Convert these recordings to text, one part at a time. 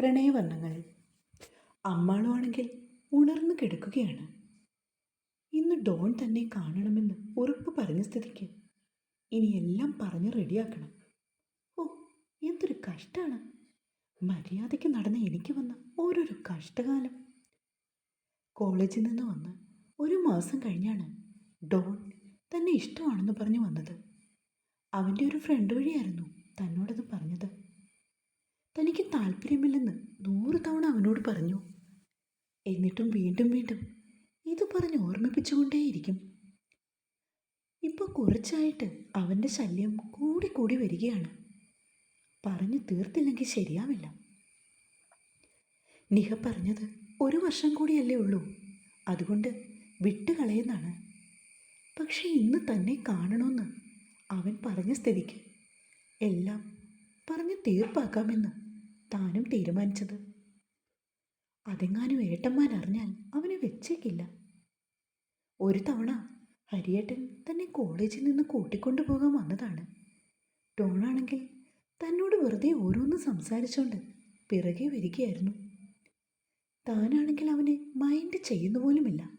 പ്രണയവർണങ്ങൾ. അമ്മാളുവാണെങ്കിൽ ഉണർന്നു കിടക്കുകയാണ്. ഇന്ന് ഡോൺ തന്നെ കാണണമെന്ന് ഉറപ്പ് പറഞ്ഞ സ്ഥിതിക്ക് ഇനി എല്ലാം പറഞ്ഞ് റെഡിയാക്കണം. ഓ എന്തൊരു കഷ്ടമാണ് മര്യാദയ്ക്ക് നടന്ന എനിക്ക് വന്ന ഓരോരു കഷ്ടകാലം. കോളേജിൽ നിന്ന് വന്ന് ഒരു മാസം കഴിഞ്ഞാണ് ഡോൺ തന്നെ ഇഷ്ടമാണെന്ന് പറഞ്ഞു വന്നത്. അവന്റെ ഒരു ഫ്രണ്ട് വഴിയായിരുന്നു തന്നോടത് പറഞ്ഞത്. തനിക്ക് താല്പര്യമില്ലെന്ന് നൂറ് തവണ അവനോട് പറഞ്ഞു. എന്നിട്ടും വീണ്ടും വീണ്ടും ഇത് പറഞ്ഞ് ഓർമ്മിപ്പിച്ചുകൊണ്ടേയിരിക്കും. ഇപ്പോൾ കുറച്ചായിട്ട് അവന്റെ ശല്യം കൂടി കൂടി വരികയാണ്. പറഞ്ഞു തീർത്തില്ലെങ്കിൽ ശരിയാവില്ല. നിഹ പറഞ്ഞത് ഒരു വർഷം കൂടിയല്ലേ ഉള്ളൂ. അതുകൊണ്ട് വിട്ടുകളയെന്നാണ് പക്ഷേ ഇന്ന് തന്നെ കാണണമെന്ന് അവൻ പറഞ്ഞ സ്ഥിതിക്ക് എല്ലാം പറഞ്ഞ് തീർപ്പാക്കാമെന്ന് താനും തീരുമാനിച്ചത്. അതെങ്ങാനും ഏട്ടന്മാരറിഞ്ഞാൽ അവനെ വെച്ചേക്കില്ല. ഒരു തവണ ഹരിയേട്ടൻ തന്നെ കോളേജിൽ നിന്ന് കൂട്ടിക്കൊണ്ടു പോകാൻ വന്നതാണ്. ടോണാണെങ്കിൽ തന്നോട് വെറുതെ ഓരോന്ന് സംസാരിച്ചുകൊണ്ട് പിറകെ വരികയായിരുന്നു. താനാണെങ്കിൽ അവനെ മൈൻഡ് ചെയ്യുന്ന പോലുമില്ല.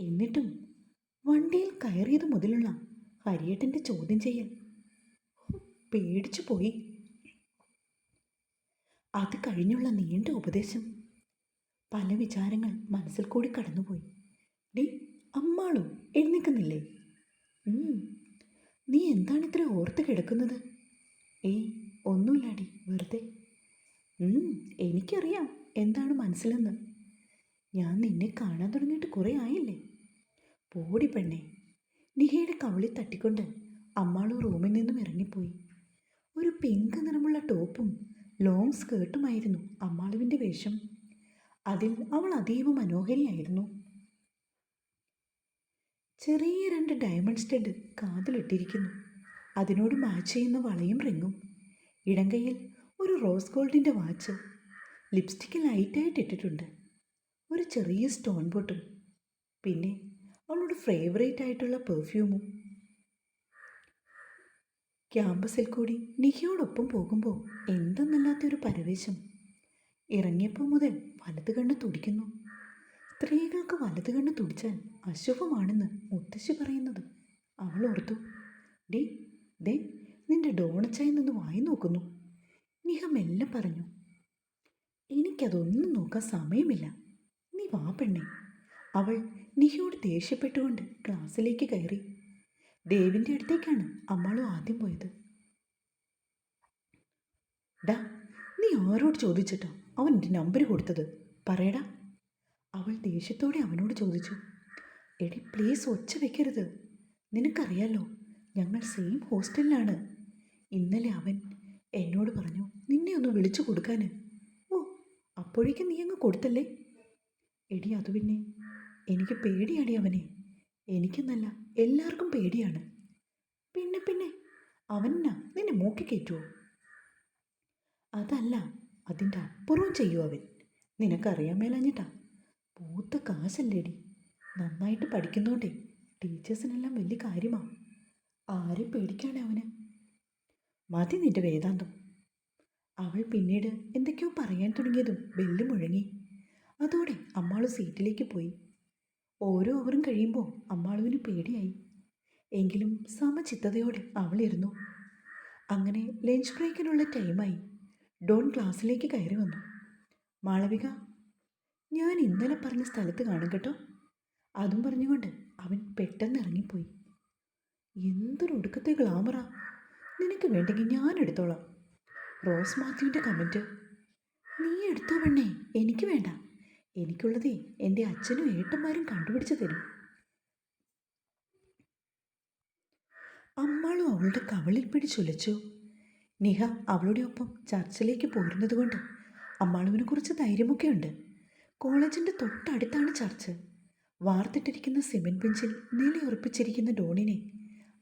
എന്നിട്ടും വണ്ടിയിൽ കയറിയത് മുതലുള്ള ഹരിയേട്ടന്റെ ചോദ്യം ചെയ്യൽ പേടിച്ചു പോയി. അത് കഴിഞ്ഞുള്ള നീണ്ട ഉപദേശം. പല വിചാരങ്ങൾ മനസ്സിൽ കൂടി കടന്നുപോയി. ഡി അമ്മാളും എഴുന്നേക്കുന്നില്ലേ നീ എന്താണ് ഇത്ര ഓർത്ത് കിടക്കുന്നത്? ഏയ് ഒന്നുമില്ലാടി വെറുതെ. എനിക്കറിയാം എന്താണ് മനസ്സിലെന്ന്. ഞാൻ നിന്നെ കാണാൻ തുടങ്ങിയിട്ട് കുറേ ആയില്ലേ? പോടി പെണ്ണെ. നിഹയുടെ കവളി തട്ടിക്കൊണ്ട് അമ്മാളു റൂമിൽ നിന്നും ഇറങ്ങിപ്പോയി. ഒരു പിങ്ക് നിറമുള്ള ടോപ്പും ലോങ് സ്കേർട്ടുമായിരുന്നു അമ്മാളുവിന്റെ വേഷം. അതിൽ അവൾ അതീവ മനോഹരിയായിരുന്നു. ചെറിയ രണ്ട് ഡയമണ്ട് സ്റ്റഡ് കാതിലിട്ടിരിക്കുന്നു. അതിനോട് മാച്ച് ചെയ്യുന്ന വളയും റിങ്ങും. ഇടങ്കയിൽ ഒരു റോസ് ഗോൾഡിന്റെ വാച്ച് ലിപ്സ്റ്റിക്ക് ലൈറ്റായിട്ട് ഇട്ടിട്ടുണ്ട്. ഒരു ചെറിയ സ്റ്റോൺ ബോട്ടും പിന്നെ അവളുടെ ഫേവറേറ്റ് ആയിട്ടുള്ള പെർഫ്യൂമും ക്യാമ്പസിൽ കൂടി നിഹിയോടൊപ്പം പോകുമ്പോൾ എന്തെന്നല്ലാത്തൊരു പരവേശം. ഇറങ്ങിയപ്പോൾ മുതൽ വലത് കണ്ണ് തുടിക്കുന്നു. സ്ത്രീകൾക്ക് വലത് കണ്ണ് തുടിച്ചാൽ അശുഭമാണെന്ന് മുത്തശ്ശി പറയുന്നത്. അവൾ ഓർത്തു ഡേ ദേ നിന്റെ ഡോണച്ചായി നിന്ന് വായി നോക്കുന്നു. നിഹ മെല്ലെ പറഞ്ഞു എനിക്കതൊന്നും നോക്കാൻ സമയമില്ല. നീ വാ പെണ്ണേ. അവൾ നിഹയോട് ദേഷ്യപ്പെട്ടുകൊണ്ട് ക്ലാസ്സിലേക്ക് കയറി. ദേവിന്റെ അടുത്തേക്കാണ് അമ്മാളും ആദ്യം പോയത്. ഡാ നീ ആരോട് ചോദിച്ചിട്ടോ അവൻ എന്റെ നമ്പർ കൊടുത്തത്? പറയടാ. അവൾ ദേഷ്യത്തോടെ അവനോട് ചോദിച്ചു. എടി പ്ലീസ് ഒച്ച വെക്കരുത്. നിനക്കറിയാലോ ഞങ്ങൾ സെയിം ഹോസ്റ്റലിലാണ് ഇന്നലെ അവൻ എന്നോട് പറഞ്ഞു നിന്നെ ഒന്ന് വിളിച്ചു കൊടുക്കാൻ ഓ അപ്പോഴേക്കും നീ അങ്ങ് കൊടുത്തല്ലേ? എടി അത് പിന്നെ എനിക്ക് പേടിയാടി അവനെ. എനിക്കെന്നല്ല എല്ലാവർക്കും പേടിയാണ്. പിന്നെ പിന്നെ അവനാ നിന്നെ മൂക്കി കയറ്റുമോ അതല്ല അതിന്റെ അപ്പുറവും ചെയ്യും അവൻ. നിനക്കറിയാൻ മേലഞ്ഞിട്ടാ. പൂത്ത കാശല്ലേടി. നന്നായിട്ട് പഠിക്കുന്നോണ്ടേ ടീച്ചേഴ്സിനെല്ലാം വലിയ കാര്യമാണ് ആരെ പേടിക്കാണ് അവന്? മതി നിന്റെ വേദാന്തം. അവൾ പിന്നീട് എന്തൊക്കെയോ പറയാൻ തുടങ്ങിയതും ബെല്ല് മുഴങ്ങി. അതോടെ അമ്മാൾ സീറ്റിലേക്ക് പോയി. ഓരോ ഓവറും കഴിയുമ്പോൾ അമ്മാളുവിന് പേടിയായി. എങ്കിലും സമചിത്തതയോടെ അവളിരുന്നു അങ്ങനെ ലഞ്ച് ബ്രേക്കിനുള്ള ടൈമായി ഡോൺ ക്ലാസ്സിലേക്ക് കയറി വന്നു. മാളവിക ഞാൻ ഇന്നലെ പറഞ്ഞ സ്ഥലത്ത് കാണും കേട്ടോ. അതും പറഞ്ഞുകൊണ്ട് അവൻ പെട്ടെന്ന് ഇറങ്ങിപ്പോയി. എന്തൊരു ഒടുക്കത്തെ ഗ്ലാമറ നിനക്ക് വേണ്ടെങ്കിൽ ഞാൻ എടുത്തോളാം. റോസ് മാത്യുവിന്റെ കമന്റ് നീ എടുത്തോ പെണ്ണേ? എനിക്ക് വേണ്ട. എനിക്കുള്ളതേ എന്റെ അച്ഛനും ഏട്ടന്മാരും കണ്ടുപിടിച്ചു തരും. അമ്മാളും അവളുടെ കവളിൽ പിടിച്ചുലച്ചു. നിഹ അവളുടെ ഒപ്പം ചർച്ചിലേക്ക് പോരുന്നത് കൊണ്ട് അമ്മാളുവിനെ കുറിച്ച് ധൈര്യമൊക്കെ ഉണ്ട് കോളേജിന്റെ തൊട്ടടുത്താണ് ചർച്ച്. വാർത്തിട്ടിരിക്കുന്ന സിമെന്റ് ബെഞ്ചിൽ നിലയുറപ്പിച്ചിരിക്കുന്ന ഡോണിനെ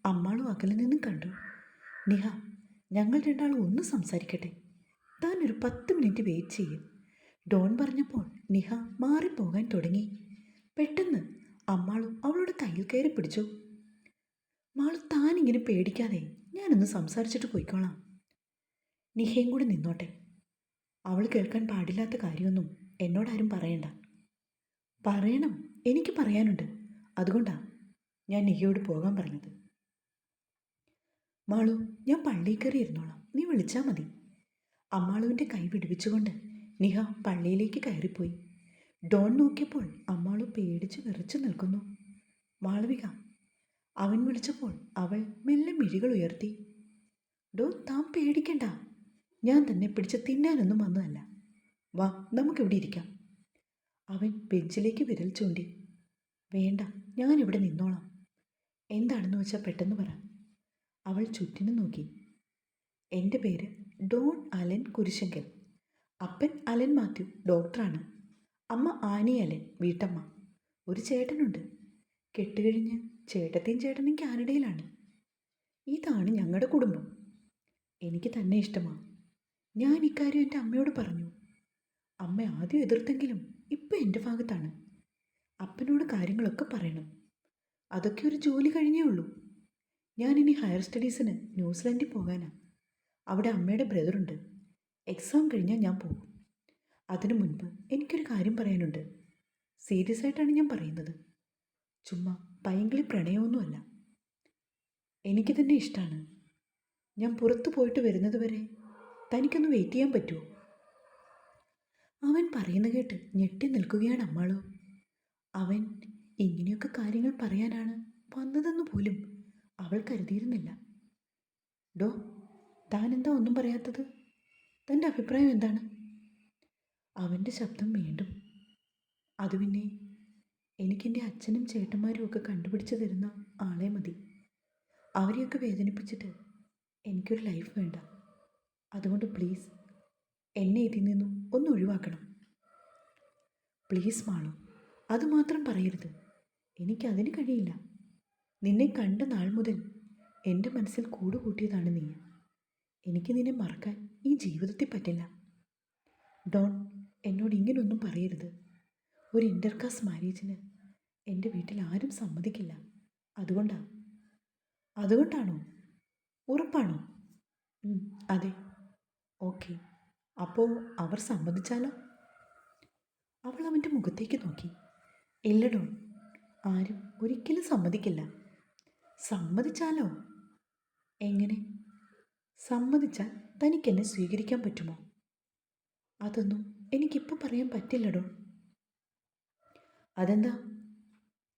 അമ്മാളും അകലിൽ നിന്നും കണ്ടു. നിഹ ഞങ്ങൾ രണ്ടാളും ഒന്ന് സംസാരിക്കട്ടെ. താൻ ഒരു പത്ത് മിനിറ്റ് വെയിറ്റ് ചെയ്യും. ഡോൺ പറഞ്ഞപ്പോൾ നിഹ മാറിപ്പോകാൻ തുടങ്ങി. പെട്ടെന്ന് അമ്മാളും അവളുടെ കയ്യിൽ കയറി പിടിച്ചു. മാൾ താനിങ്ങനെ പേടിക്കാതെ ഞാനൊന്ന് സംസാരിച്ചിട്ട് പോയിക്കോളാം. നിഹയും കൂടി നിന്നോട്ടെ. അവൾ കേൾക്കാൻ പാടില്ലാത്ത കാര്യമൊന്നും എന്നോടാരും പറയണ്ട. പറയണം. എനിക്ക് പറയാനുണ്ട്. അതുകൊണ്ടാണ് ഞാൻ നിഹയോട് പോകാൻ പറഞ്ഞത്. മാളു ഞാൻ പള്ളിയിൽ കയറി ഇരുന്നോളാം നീ വിളിച്ചാൽ മതി. അമ്മാളുവിന്റെ കൈ വിടുവിച്ചുകൊണ്ട് നിഹ പള്ളിയിലേക്ക് കയറിപ്പോയി. ഡോൺ നോക്കിയപ്പോൾ അമ്മാളു പേടിച്ച് വിറച്ചു നിൽക്കുന്നു. മാളവിക അവൻ വിളിച്ചപ്പോൾ അവൾ മെല്ലെ മിഴികൾ ഉയർത്തി. ഡോ താൻ പേടിക്കണ്ട. ഞാൻ തന്നെ പിടിച്ച് തിന്നാനൊന്നും വന്നതല്ല. വാ നമുക്കിവിടെ ഇരിക്കാം. അവൻ ബെഞ്ചിലേക്ക് വിരൽ ചൂണ്ടി. വേണ്ട ഞാനിവിടെ നിന്നോളാം. എന്താണെന്ന് വെച്ചാൽ പെട്ടെന്ന് പറ. അവൾ ചുറ്റിനും നോക്കി. എന്റെ പേര് ഡോൺ അലൻ കുരിശങ്കൽ. അപ്പൻ അലൻ മാത്യു ഡോക്ടറാണ്. അമ്മ ആനി അലൻ വീട്ടമ്മ. ഒരു ചേട്ടനുണ്ട്. കെട്ടുകഴിഞ്ഞ് ചേട്ടത്തിയും ചേട്ടനും കാനഡയിലാണ്. ഇതാണ് ഞങ്ങളുടെ കുടുംബം. എനിക്ക് തന്നെ ഇഷ്ടമാണ് ഞാൻ ഇക്കാര്യം എന്റെ അമ്മയോട് പറഞ്ഞു. അമ്മ ആദ്യം എതിർത്തെങ്കിലും ഇപ്പം എന്റെ ഭാഗത്താണ്. അപ്പനോട് കാര്യങ്ങളൊക്കെ പറയണം. അതൊക്കെ ഒരു ജോലി കഴിഞ്ഞേ ഉള്ളൂ. ഞാനിനി ഹയർ സ്റ്റഡീസിന് ന്യൂസിലൻഡിൽ പോകാനാണ് അവിടെ അമ്മയുടെ ബ്രദറുണ്ട്. എക്സാം കഴിഞ്ഞാൽ ഞാൻ പോകും. അതിനു മുൻപ് എനിക്കൊരു കാര്യം പറയാനുണ്ട്. സീരിയസ് ആയിട്ടാണ് ഞാൻ പറയുന്നത്. ചുമ്മാ പൈങ്കിളി പ്രണയമൊന്നുമല്ല. എനിക്ക് തന്നെ ഇഷ്ടമാണ് ഞാൻ പുറത്തു പോയിട്ട് വരുന്നത് വരെ തനിക്കൊന്ന് വെയിറ്റ് ചെയ്യാൻ പറ്റുമോ? അവൻ പറയുന്ന കേട്ട് ഞെട്ടി നിൽക്കുകയാണ് അമ്മാളോ. അവൻ ഇങ്ങനെയൊക്കെ കാര്യങ്ങൾ പറയാനാണ് വന്നതെന്ന് പോലും അവൾ കരുതിയിരുന്നില്ല. ഡോ താനെന്താ ഒന്നും പറയാത്തത്? തന്റെ അഭിപ്രായം എന്താണ്? അവന്റെ ശബ്ദം വീണ്ടും. അത് പിന്നെ എനിക്കെന്റെ അച്ഛനും ചേട്ടന്മാരും ഒക്കെ കണ്ടുപിടിച്ച് തരുന്ന ആളെ മതി. അവരെയൊക്കെ വേദനിപ്പിച്ചിട്ട് എനിക്കൊരു ലൈഫ് വേണ്ട. അതുകൊണ്ട് പ്ലീസ് എന്നെ ഇതിൽ നിന്നും ഒന്ന് ഒഴിവാക്കണം. പ്ലീസ് മാളു അതുമാത്രം പറയരുത്. എനിക്കതിന് കഴിയില്ല. നിന്നെ കണ്ട നാൾ മുതൽ എന്റെ മനസ്സിൽ കൂടുകൂട്ടിയതാണ് നീ. എനിക്ക് നിന്നെ മറക്കാൻ ഈ ജീവിതത്തിൽ പറ്റില്ല. ഡോൺ എന്നോട് ഇങ്ങനൊന്നും പറയരുത്. ഒരു ഇന്റർകാസ്റ്റ് മാരേജിന് എന്റെ വീട്ടിൽ ആരും സമ്മതിക്കില്ല. അതുകൊണ്ടാണ് അതുകൊണ്ടാണോ? ഉറപ്പാണോ? അതെ. ഓക്കെ. അപ്പോൾ അവർ സമ്മതിച്ചാലോ? അവൾ അവന്റെ മുഖത്തേക്ക് നോക്കി. ഇല്ല ഡോൺ. ആരും ഒരിക്കലും സമ്മതിക്കില്ല. സമ്മതിച്ചാലോ? എങ്ങനെ? സമ്മതിച്ചാൽ തനിക്കെന്നെ സ്വീകരിക്കാൻ പറ്റുമോ? അതൊന്നും എനിക്കിപ്പോൾ പറയാൻ പറ്റില്ലടോ. അതെന്താ?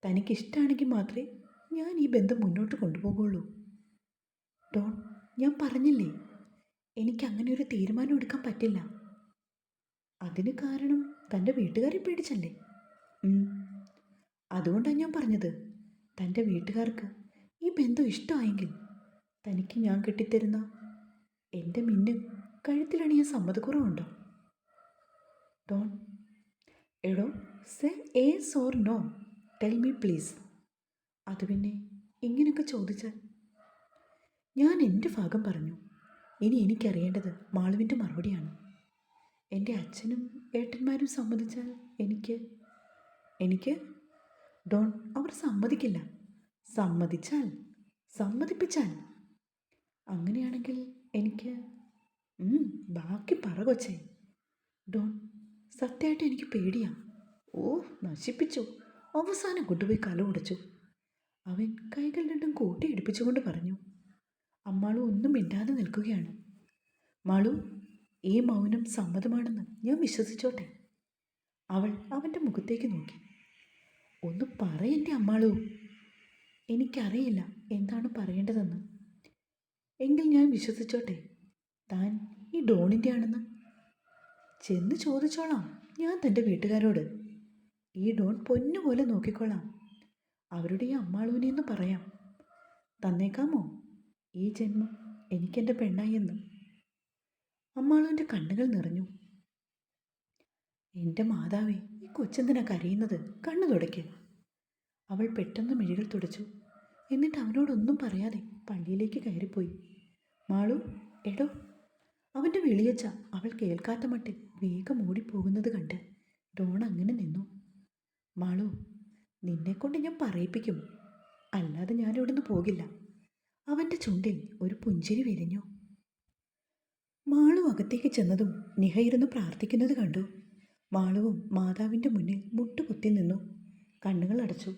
തനിക്കിഷ്ടമാണെങ്കിൽ മാത്രമേ ഞാൻ ഈ ബന്ധം മുന്നോട്ട് കൊണ്ടുപോകുള്ളൂ. ഡോൺ ഞാൻ പറഞ്ഞില്ലേ എനിക്ക് അങ്ങനെ ഒരു തീരുമാനം എടുക്കാൻ പറ്റില്ല. അതിന് കാരണം തന്റെ വീട്ടുകാരെ പേടിച്ചല്ലേ. അതുകൊണ്ടാണ് ഞാൻ പറഞ്ഞത്. തന്റെ വീട്ടുകാർക്ക് ഈ ബന്ധം ഇഷ്ടമായെങ്കിൽ തനിക്ക് ഞാൻ കെട്ടിത്തരുന്ന എന്റെ മിന്നു കഴുത്തിലണിയ സമ്മതക്കുറവുണ്ടോ? ഡോൺ എടോ say yes or no? Tell me please. അത് പിന്നെ ഇങ്ങനെയൊക്കെ ചോദിച്ചാൽ? ഞാൻ എന്റെ ഭാഗം പറഞ്ഞു. ഇനി എനിക്കറിയേണ്ടത് മാളുവിന്റെ മറുപടിയാണ്. എന്റെ അച്ഛനും ഏട്ടന്മാരും സമ്മതിച്ചാൽ എനിക്ക്? എനിക്ക്? ഡോൺ അവർ സമ്മതിക്കില്ല. സമ്മതിച്ചാൽ? സമ്മതിപ്പിച്ചാൽ? അങ്ങനെയാണെങ്കിൽ എനിക്ക് ബാക്കി പറ കൊച്ചേ. ഡോൺ സത്യമായിട്ട് എനിക്ക് പേടിയാ. ഓ നശിപ്പിച്ചു. അവസാനം കൊണ്ടുപോയി കല ഉടച്ചു. അവൻ കൈകൾ രണ്ടും കൂട്ടി ഇടിപ്പിച്ചുകൊണ്ട് പറഞ്ഞു അമ്മാളു ഒന്നും മിണ്ടാതെ നിൽക്കുകയാണ്. മാളു ഈ മൗനം സമ്മതമാണെന്ന് ഞാൻ വിശ്വസിച്ചോട്ടെ. അവൾ അവന്റെ മുഖത്തേക്ക് നോക്കി. ഒന്ന് പറയന്റെ അമ്മാളു. എനിക്കറിയില്ല എന്താണ് പറയേണ്ടതെന്ന്. എങ്കിൽ ഞാൻ വിശ്വസിച്ചോട്ടെ. താൻ ഈ ഡോണിന്റെ ആണെന്ന് ചെന്ന് ചോദിച്ചോളാം ഞാൻ തന്റെ വീട്ടുകാരോട്. ഈ ഡോൺ പൊന്നുപോലെ നോക്കിക്കോളാം അവരുടെ ഈ അമ്മാളുവിനെ പറയാം. തന്നേക്കാമോ? ഈ ജന്മം എനിക്കെന്റെ പെണ്ണായി എന്ന് അമ്മാളുവിന്റെ കണ്ണുകൾ നിറഞ്ഞു. എന്റെ മാതാവേ ഈ കൊച്ചെന്തിനാ കരയുന്നത്? കണ്ണു തുടയ്ക്ക്. അവൾ പെട്ടെന്ന് മിഴികൾ തുടച്ചു. എന്നിട്ട് അവനോടൊന്നും പറയാതെ പള്ളിയിലേക്ക് കയറിപ്പോയി. മാളു എടോ. അവന്റെ വിളിയച്ച അവൾ കേൾക്കാത്ത മട്ടിൽ വേഗം ഓടിപ്പോകുന്നത് കണ്ട് ഡോൺ അങ്ങനെ നിന്നു. മാളു നിന്നെക്കൊണ്ട് ഞാൻ പറയിപ്പിക്കും. അല്ലാതെ ഞാൻ ഇവിടുന്ന് പോകില്ല. അവന്റെ ചുണ്ടിൽ ഒരു പുഞ്ചിരി വിരിഞ്ഞു. മാളു അകത്തേക്ക് ചെന്നതും നിഹ ഇരുന്ന് പ്രാർത്ഥിക്കുന്നത് കണ്ടു. മാളുവും മാതാവിന്റെ മുന്നിൽ മുട്ടുകുത്തി നിന്നു. കണ്ണുകൾ അടച്ചു.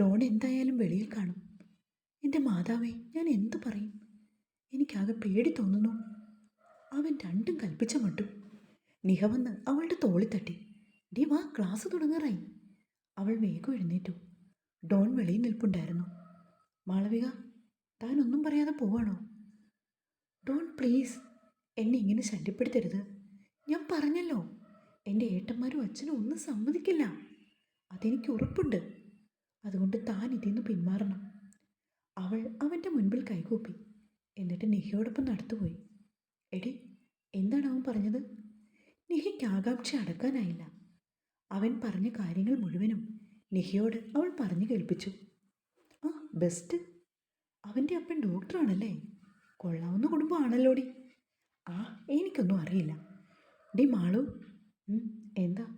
ഡോൺ എന്തായാലും വെളിയിൽ കാണും. എന്റെ മാതാവേ ഞാൻ എന്തു പറയും? എനിക്കാകെ പേടി തോന്നുന്നു. അവൻ രണ്ടും കൽപ്പിച്ച മട്ടു. നിഹ വന്ന് അവളുടെ തോളി തട്ടി. ഡി വാ ക്ലാസ് തുടങ്ങാറായി. അവൾ വേഗം എഴുന്നേറ്റു. ഡോൺ വെളിയിൽ നിൽപ്പുണ്ടായിരുന്നു. മാളവിക താൻ ഒന്നും പറയാതെ പോവാണോ? Don't please. എന്നെ ഇങ്ങനെ ശല്യപ്പെടുത്തരുത്. ഞാൻ പറഞ്ഞല്ലോ. എന്റെ ഏട്ടന്മാരും അച്ഛനും ഒന്നും സമ്മതിക്കില്ല. അതെനിക്ക് ഉറപ്പുണ്ട്. അതുകൊണ്ട് താൻ ഇതിൽ നിന്ന് പിന്മാറണം. അവൾ അവന്റെ മുൻപിൽ കൈകൂപ്പി. എന്നിട്ട് നിഹയോടൊപ്പം നടത്തുപോയി എടി എന്താണ് അവൻ പറഞ്ഞത്? നിഹയ്ക്ക് ആകാംക്ഷ അടക്കാനായില്ല. അവൻ പറഞ്ഞ കാര്യങ്ങൾ മുഴുവനും നിഹയോട് അവൾ പറഞ്ഞു കേൾപ്പിച്ചു. ആ ബെസ്റ്റ്. അവന്റെ അപ്പൻ ഡോക്ടറാണല്ലേ? കൊള്ളാവുന്ന കുടുംബമാണല്ലോടി. ആ എനിക്കൊന്നും അറിയില്ല. ഡി മാളു എന്താ?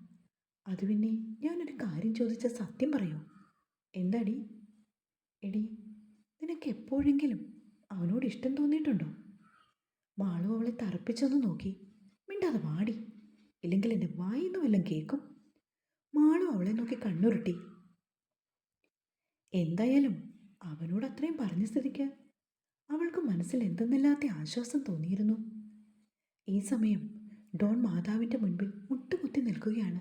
അത് പിന്നെ ഞാനൊരു കാര്യം ചോദിച്ച സത്യം പറയോ? എന്താടി എടി നിനക്ക് എപ്പോഴെങ്കിലും അവനോട് ഇഷ്ടം തോന്നിയിട്ടുണ്ടോ? മാളു അവളെ തറപ്പിച്ചൊന്ന് നോക്കി. മിണ്ടാതെ വാടി. ഇല്ലെങ്കിൽ എന്റെ വായിന്ന് വല്ലതും കേൾക്കും മാളു അവളെ നോക്കി കണ്ണുരുട്ടി. എന്തായാലും അവനോട് അത്രയും പറഞ്ഞ സ്ഥിതിക്ക് അവൾക്ക് മനസ്സിൽ എന്തെന്നില്ലാത്ത ആശ്വാസം തോന്നിയിരുന്നു. ഈ സമയം ഡോൺ മാതാവിന്റെ മുൻപിൽ മുട്ടുകുത്തി നിൽക്കുകയാണ്.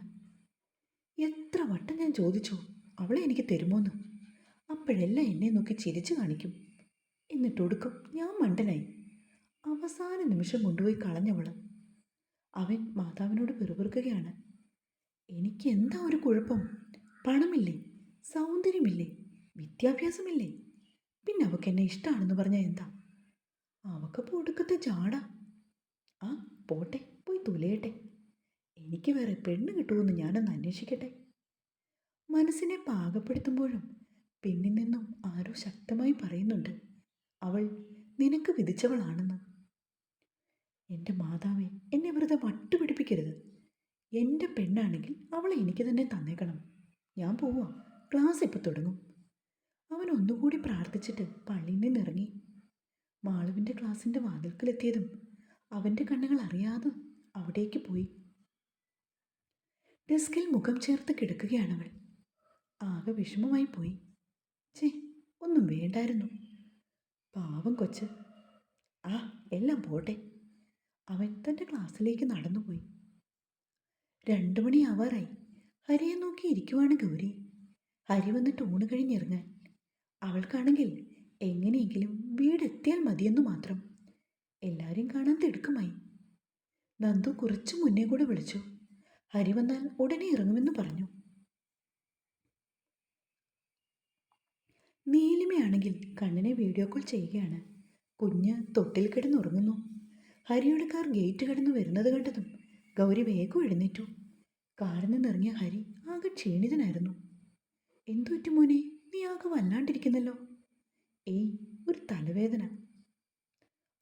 എത്ര വട്ടം ഞാൻ ചോദിച്ചു അവളെ എനിക്ക് തരുമോന്ന്. അപ്പോഴെല്ലാം എന്നെ നോക്കി ചിരിച്ചു കാണിക്കും. എന്നിട്ടൊടുക്കും. ഞാൻ മണ്ടനായി. അവസാന നിമിഷം കൊണ്ടുപോയി കളഞ്ഞവൾ. അവൻ മാതാവിനോട് പിറുപിറുക്കുകയാണ്. എനിക്ക് എന്താ ഒരു കുഴപ്പം? പണമില്ലേ? സൗന്ദര്യമില്ലേ? വിദ്യാഭ്യാസമില്ലേ? പിന്നെ അവൾക്ക് എന്നെ ഇഷ്ടമാണെന്ന് പറഞ്ഞാൽ എന്താ? അവക്കപ്പോൾ ഒടുക്കത്തെ ചാട ആ പോട്ടെ പോയി തുലയട്ടെ. എനിക്ക് വേറെ പെണ്ണ് കിട്ടുമെന്ന് ഞാനൊന്ന് അന്വേഷിക്കട്ടെ. മനസ്സിനെ പാകപ്പെടുത്തുമ്പോഴും പിന്നിൽ നിന്നും ആരോ ശക്തമായി പറയുന്നുണ്ട്. അവൾ നിനക്ക് വിധിച്ചവളാണെന്ന്. എന്റെ മാതാവേ എന്നെ വെറുതെ വട്ടുപിടിപ്പിക്കരുത്. എന്റെ പെണ്ണാണെങ്കിൽ അവളെ എനിക്ക് തന്നെ തന്നേക്കണം. ഞാൻ പോവാ. ക്ലാസ് ഇപ്പോൾ തുടങ്ങും. അവൻ ഒന്നുകൂടി പ്രാർത്ഥിച്ചിട്ട് പള്ളിയിൽ നിന്നിറങ്ങി. മാളുവിന്റെ ക്ലാസ്സിന്റെ വാതിൽക്കലെത്തിയതും അവന്റെ കണ്ണുകൾ അറിയാതെ അവിടേക്ക് പോയി. ഡെസ്കിൽ മുഖം ചേർത്ത് കിടക്കുകയാണവൾ ആകെ വിഷമമായി പോയി. ചേ ഒന്നും വേണ്ടായിരുന്നു. പാവം കൊച്ച്. ആ എല്ലാം പോട്ടെ. അവൻ തന്റെ ക്ലാസ്സിലേക്ക് നടന്നുപോയി. രണ്ടു മണിയാവാറായി ഹരിയെ നോക്കി ഇരിക്കുവാണ് ഗൗരി. ഹരി വന്നിട്ട് ഊണ് കഴിഞ്ഞിറങ്ങാൻ. അവൾക്കാണെങ്കിൽ എങ്ങനെയെങ്കിലും വീടെത്തിയാൽ മതിയെന്നു മാത്രം. എല്ലാവരെയും കാണാൻ തിടുക്കമായി. നന്ദു കുറച്ചു മുന്നേ കൂടെ വിളിച്ചു. ഹരി വന്നാൽ ഉടനെ ഇറങ്ങുമെന്ന് പറഞ്ഞു. നീലിമയാണെങ്കിൽ കണ്ണനെ വീഡിയോ കോൾ ചെയ്യുകയാണ്. കുഞ്ഞ് തൊട്ടിൽ കിടന്നുറങ്ങുന്നു. ഹരിയുടെ കാർ ഗേറ്റ് കടന്നു വരുന്നത് കണ്ടതും ഗൗരി വേഗം എഴുന്നേറ്റു. കാറിൽ നിന്നിറങ്ങിയ ഹരി ആകെ ക്ഷീണിതനായിരുന്നു. എന്തുറ്റു മോനെ? നീ ആകെ വല്ലാണ്ടിരിക്കുന്നല്ലോ. ഏയ് ഒരു തലവേദന.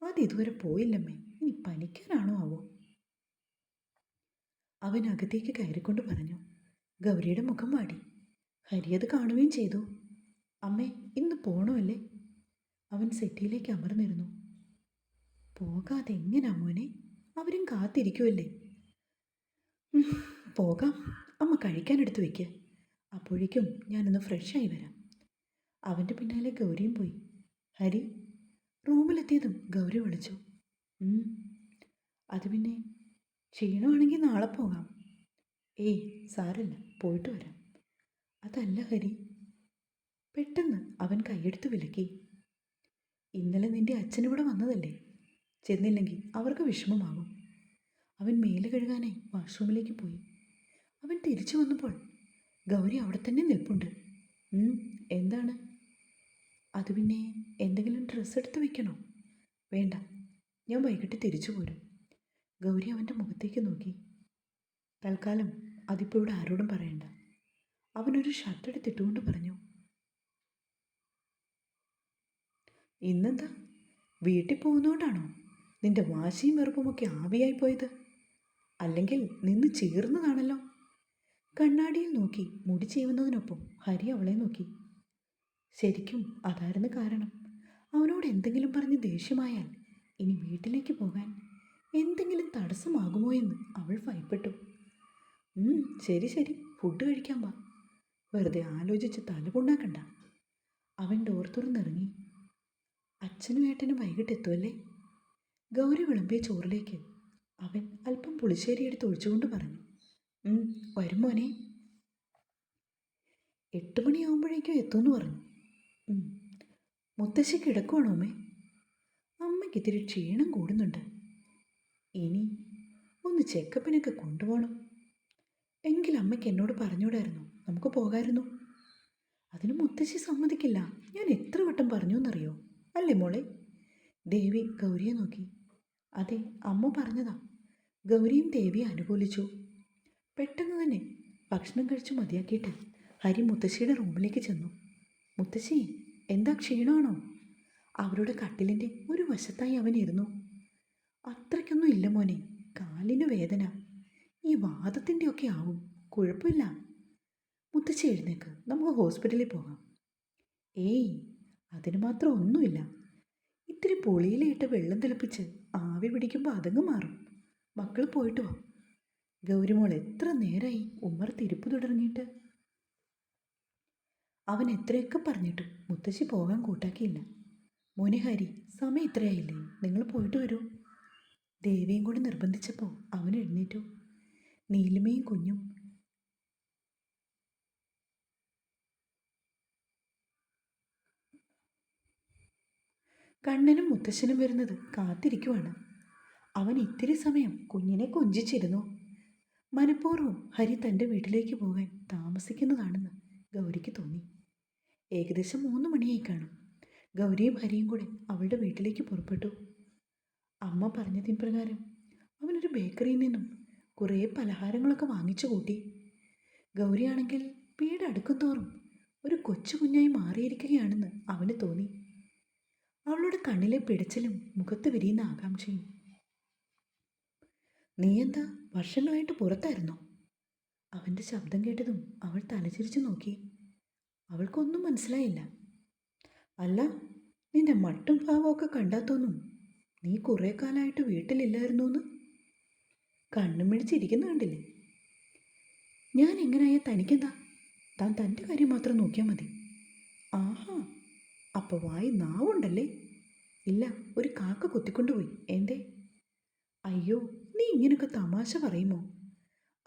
അത് ഇതുവരെ പോയില്ലമ്മേ. ഇനി പനിക്കാനാണോ ആവോ? അവൻ അകത്തേക്ക് കയറിക്കൊണ്ട് പറഞ്ഞു. ഗൗരിയുടെ മുഖം വാടി. ഹരി അത് കാണുകയും ചെയ്തു. അമ്മേ ഇന്ന് പോണമല്ലേ? അവൻ സെറ്റിയിലേക്ക് അമർന്നിരുന്നു. പോകാതെ എങ്ങനാ മോനെ? അവരും കാത്തിരിക്കുമല്ലേ പോകാം. അമ്മ കഴിക്കാനെടുത്ത് വയ്ക്കുക അപ്പോഴേക്കും ഞാനൊന്ന് ഫ്രഷായി വരാം. അവന്റെ പിന്നാലെ ഗൗരിയും പോയി. ഹരി റൂമിലെത്തിയതും ഗൗരി വിളിച്ചു. "ഉം, അത് പിന്നെ ക്ഷീണമാണെങ്കിൽ നാളെ പോകാം. ഏയ് സാരല്ല പോയിട്ട് വരാം. അതല്ല ഹരി പെട്ടെന്ന് അവൻ കൈയെടുത്ത് വിലക്കി. ഇന്നലെ നിന്റെ അച്ഛൻ ഇവിടെ വന്നതല്ലേ? ചെന്നില്ലെങ്കിൽ അവർക്ക് വിഷമമാകും. അവൻ മേൽ കഴുകാനായി വാഷ്റൂമിലേക്ക് പോയി. അവൻ തിരിച്ചു വന്നപ്പോൾ ഗൗരി അവിടെ തന്നെ നിൽപ്പുണ്ട്. "ഉം, എന്താണ്? അത് പിന്നെ എന്തെങ്കിലും ഡ്രസ്സ് എടുത്ത് വെക്കണോ? വേണ്ട ഞാൻ വൈകിട്ട് തിരിച്ചു പോരും. ഗൗരി അവന്റെ മുഖത്തേക്ക് നോക്കി. തൽക്കാലം അതിപ്പോ ഇവിടെ ആരോടും പറയണ്ട. അവനൊരു ഷർട്ട് എടുത്തിട്ടുകൊണ്ട് പറഞ്ഞു. ഇന്നെന്താ? വീട്ടിൽ പോകുന്നോണ്ടാണോ? നിന്റെ വാശിയും വെറുപ്പുമൊക്കെ ആവിയായി പോയത്. അല്ലെങ്കിൽ നിന്ന് ചീർന്നതാണല്ലോ. കണ്ണാടിയിൽ നോക്കി മുടി ചെയ്യുന്നതിനൊപ്പം ഹരി അവളെ നോക്കി. ശരിക്കും അതായിരുന്നു കാരണം. അവനോട് എന്തെങ്കിലും പറഞ്ഞ് ദേഷ്യമായാൽ ഇനി വീട്ടിലേക്ക് പോകാൻ എന്തെങ്കിലും തടസ്സമാകുമോ എന്ന് അവൾ ഭയപ്പെട്ടു. ശരി ശരി. ഫുഡ് കഴിക്കാൻ വാ. വെറുതെ ആലോചിച്ച് തലപുണ്ണാക്കണ്ട. അവൻ ഡോർ തുറന്നിറങ്ങി അച്ഛനും ഏട്ടനും വൈകിട്ട് എത്തുമല്ലേ ഗൗരി വിളമ്പിയ ചോറിലേക്ക് അവൻ അല്പം പുളിശ്ശേരി എടുത്ത് ഒഴിച്ചുകൊണ്ട് പറഞ്ഞു വരുമോനെ വരും മോനെ. എട്ട് മണിയാവുമ്പോഴേക്കും എത്തുമെന്ന് പറഞ്ഞു. "ഉം, മുത്തശ്ശി കിടക്കുവാണോ അമ്മേ? അമ്മയ്ക്ക് ഇത്തിരി ക്ഷീണം കൂടുന്നുണ്ട്. ഇനി ഒന്ന് ചെക്കപ്പിനൊക്കെ കൊണ്ടുപോകണം എങ്കിൽ അമ്മയ്ക്ക് എന്നോട് പറഞ്ഞൂടായിരുന്നു നമുക്ക് പോകായിരുന്നു അതിന് മുത്തശ്ശി സമ്മതിക്കില്ല. ഞാൻ എത്ര വട്ടം പറഞ്ഞു എന്നറിയോ അല്ലേ മോളെ? ദേവി ഗൗരിയെ നോക്കി. അതെ അമ്മ പറഞ്ഞതാ. ഗൗരിയും ദേവിയെ അനുകൂലിച്ചു. പെട്ടെന്ന് തന്നെ ഭക്ഷണം കഴിച്ചു മതിയാക്കിയിട്ട് ഹരി മുത്തശ്ശിയുടെ റൂമിലേക്ക് ചെന്നു. മുത്തശ്ശി എന്താ ക്ഷീണമാണോ? അവരുടെ കട്ടിലിന്റെ ഒരു വശത്തായി അവൻ ഇരുന്നു. അത്രയ്ക്കൊന്നും ഇല്ല മോനെ കാലിന് വേദന. ഈ വാദത്തിന്റെ ഒക്കെ ആവും കുഴപ്പമില്ല. മുത്തശ്ശി എഴുന്നേക്ക്. നമുക്ക് ഹോസ്പിറ്റലിൽ പോകാം. ഏയ് അതിന് മാത്രം ഒന്നുമില്ല. ഇത്തിരി പൊളിയിലിട്ട് വെള്ളം തിളപ്പിച്ച് ആവി പിടിക്കുമ്പോൾ അതങ്ങ് മാറും. മക്കൾ പോയിട്ട് വാ. ഗൗരിമോൾ എത്ര നേരമായി ഉമ്മർ തിരുപ്പ് തുടങ്ങിയിട്ട്? അവൻ എത്രയൊക്കെ പറഞ്ഞിട്ടും മുത്തശ്ശി പോകാൻ കൂട്ടാക്കിയില്ല. മോനെ ഹരി സമയം ഇത്രയായില്ലേ? നിങ്ങൾ പോയിട്ട് വരൂ. ദേവിയും കൂടി നിർബന്ധിച്ചപ്പോൾ അവൻ എഴുന്നേറ്റു. നീലിമയും കുഞ്ഞും കണ്ണനും മുത്തശ്ശനും വരുന്നത് കാത്തിരിക്കുവാണ്. അവൻ ഇത്തിരി സമയം കുഞ്ഞിനെ കൊഞ്ചിച്ചിരുന്നു. മനഃപൂർവം ഹരി തന്റെ വീട്ടിലേക്ക് പോകാൻ താമസിക്കുന്നതാണെന്ന് ഗൗരിക്ക് തോന്നി. ഏകദേശം മൂന്ന് മണിയായി കാണും. ഗൗരിയും ഹരിയും കൂടെ അവളുടെ വീട്ടിലേക്ക് പുറപ്പെട്ടു. അമ്മ പറഞ്ഞതിൻ പ്രകാരം അവനൊരു ബേക്കറിയിൽ നിന്നും കുറേ പലഹാരങ്ങളൊക്കെ വാങ്ങിച്ചു കൂട്ടി. ഗൗരിയാണെങ്കിൽ വീട് അടുക്കും തോറും ഒരു കൊച്ചു കുഞ്ഞായി മാറിയിരിക്കുകയാണെന്ന് അവന് തോന്നി. അവളുടെ കണ്ണിലെ പിടച്ചിലും മുഖത്ത് വിരിയുന്ന ആകാംക്ഷയും. നീ എന്താ വർഷങ്ങളായിട്ട് പുറത്തായിരുന്നോ? അവന്റെ ശബ്ദം കേട്ടതും അവൾ തലചിരിച്ചു നോക്കി. അവൾക്കൊന്നും മനസ്സിലായില്ല. അല്ല നിന്റെ മട്ടും ഭാവമൊക്കെ കണ്ടാൽ തോന്നും നീ കുറേ കാലമായിട്ട് വീട്ടിലില്ലായിരുന്നു എന്ന് കണ്ണും മിടിച്ചിരിക്കുന്ന കണ്ടില്ലേ? ഞാൻ എങ്ങനെയാ തനിക്കെന്താ? താൻ തന്റെ കാര്യം മാത്രം നോക്കിയാൽ മതി. ആഹാ അപ്പോൾ വായി നാവുണ്ടല്ലേ? ഇല്ല ഒരു കാക്ക കൊത്തിക്കൊണ്ടുപോയി. എന്തേ? അയ്യോ നീ ഇങ്ങനൊക്കെ തമാശ പറയുമോ?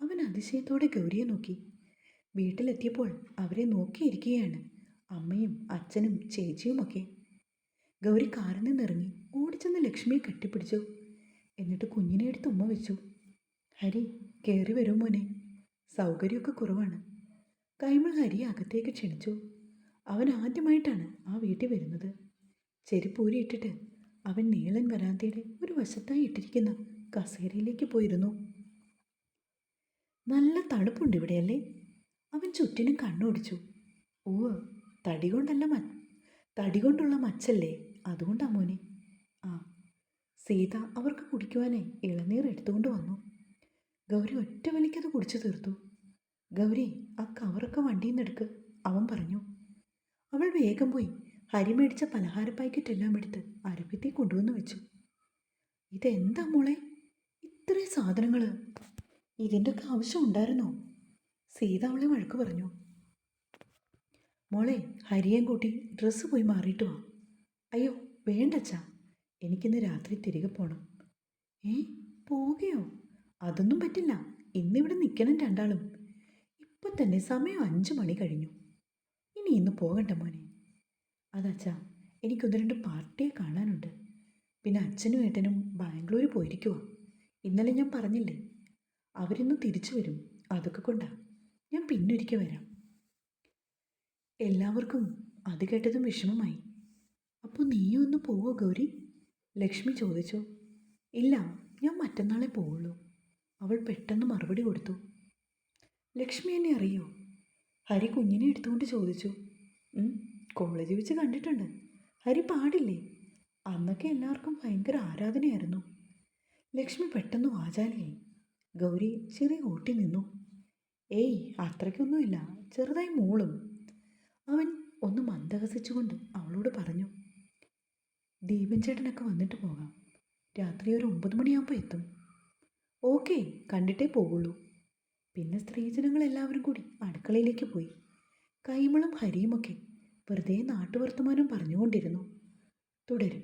അവൻ അതിശയത്തോടെ ഗൗരിയെ നോക്കി. വീട്ടിലെത്തിയപ്പോൾ അവരെ നോക്കിയിരിക്കുകയാണ് അമ്മയും അച്ഛനും ചേച്ചിയുമൊക്കെ. ഗൗരി കാറിൽ നിന്നിറങ്ങി ഓടിച്ചെന്ന് ലക്ഷ്മിയെ കെട്ടിപ്പിടിച്ചു. എന്നിട്ട് കുഞ്ഞിനെ എടുത്ത് ഉമ്മ വെച്ചു. ഹരി കയറി വരും മോനെ. സൗകര്യമൊക്കെ കുറവാണ്. കൈമൾ ഹരിയെ അകത്തേക്ക് ക്ഷണിച്ചു. അവൻ ആദ്യമായിട്ടാണ് ആ വീട്ടിൽ വരുന്നത്. ഇട്ടിട്ട് അവൻ നീളൻ വരാന്തയുടെ ഒരു വശത്തായി ഇട്ടിരിക്കുന്ന കസേരയിലേക്ക് പോയിരുന്നു. നല്ല തണുപ്പുണ്ട് ഇവിടെയല്ലേ? അവൻ ചുറ്റിനും കണ്ണോടിച്ചു. ഓ തടി കൊണ്ടല്ല മ തടി കൊണ്ടുള്ള മച്ചല്ലേ? അതുകൊണ്ടാ മോനെ. ആ സീത അവർക്ക് കുടിക്കുവാനേ ഇളനീർ എടുത്തുകൊണ്ട് വന്നു. ഗൗരി ഒറ്റ വലിക്കത് കുടിച്ചു തീർത്തു. ഗൗരി ആ കവറൊക്കെ വണ്ടിയിൽ നിന്ന് എടുക്ക് അവൻ പറഞ്ഞു. അവൾ വേഗം പോയി ഹരി മേടിച്ച പലഹാര പാക്കറ്റ് എല്ലാം എടുത്ത് അരപ്പത്തി കൊണ്ടുവന്ന് വെച്ചു. ഇതെന്താ മോളെ? ഇത്രയും സാധനങ്ങൾ ഇതിന്റെയൊക്കെ ആവശ്യം ഉണ്ടായിരുന്നോ? സീത അവളെ വഴക്ക് പറഞ്ഞു. മോളെ ഹരിയേം കൂട്ടി ഡ്രസ്സ് പോയി മാറിയിട്ട് വാ. അയ്യോ വേണ്ടച്ചാ എനിക്കിന്ന് രാത്രി തിരികെ പോകണം ഏ പോകയോ അതൊന്നും പറ്റില്ല. ഇന്നിവിടെ നിൽക്കണം രണ്ടാളും. ഇപ്പം തന്നെ സമയം അഞ്ച് മണി കഴിഞ്ഞു. ഇനി ഇന്ന് പോകണ്ട മോനെ. അതച്ഛാ എനിക്കൊന്ന് രണ്ട് പാർട്ടിയെ കാണാനുണ്ട്. പിന്നെ അച്ഛനും ഏട്ടനും ബാംഗ്ലൂർ പോയിരിക്കുവാ. ഇന്നലെ ഞാൻ പറഞ്ഞില്ലേ അവരിന്ന് തിരിച്ചു വരും. അതൊക്കെ കൊണ്ടാ. ഞാൻ പിന്നൊരിക്കൽ വരാം. എല്ലാവർക്കും അത് കേട്ടതും വിഷമമായി. അപ്പോൾ നീയും ഒന്ന് പോവോ ഗൗരി? ലക്ഷ്മി ചോദിച്ചു. ഇല്ല ഞാൻ മറ്റന്നാളെ പോവുള്ളൂ. അവൾ പെട്ടെന്ന് മറുപടി കൊടുത്തു. ലക്ഷ്മി എന്നെ അറിയോ? ഹരി കുഞ്ഞിനെ എടുത്തുകൊണ്ട് ചോദിച്ചു കോളേജ് വെച്ച് കണ്ടിട്ടുണ്ട്. ഹരി പാടില്ലേ? അന്നൊക്കെ എല്ലാവർക്കും ഭയങ്കര ആരാധനയായിരുന്നു. ലക്ഷ്മി പെട്ടെന്ന് വാചാലിയായി. ഗൗരി ചെറിയ ഓട്ടി നിന്നു. ഏയ് അത്രയ്ക്കൊന്നുമില്ല. ചെറുതായി മൂളും. അവൻ ഒന്ന് മന്ദഹസിച്ചുകൊണ്ട് അവളോട് പറഞ്ഞു ദീപൻ ചേട്ടനൊക്കെ വന്നിട്ട് പോകാം. രാത്രി ഒരു ഒമ്പത് മണിയാകുമ്പോൾ എത്തും. ഓക്കെ കണ്ടിട്ടേ പോവുള്ളൂ. പിന്നെ സ്ത്രീജനങ്ങളെല്ലാവരും കൂടി അടുക്കളയിലേക്ക് പോയി. കൈമളും ഹരിയുമൊക്കെ വെറുതെ നാട്ടുവർത്തമാനം പറഞ്ഞുകൊണ്ടിരുന്നു. തുടരും.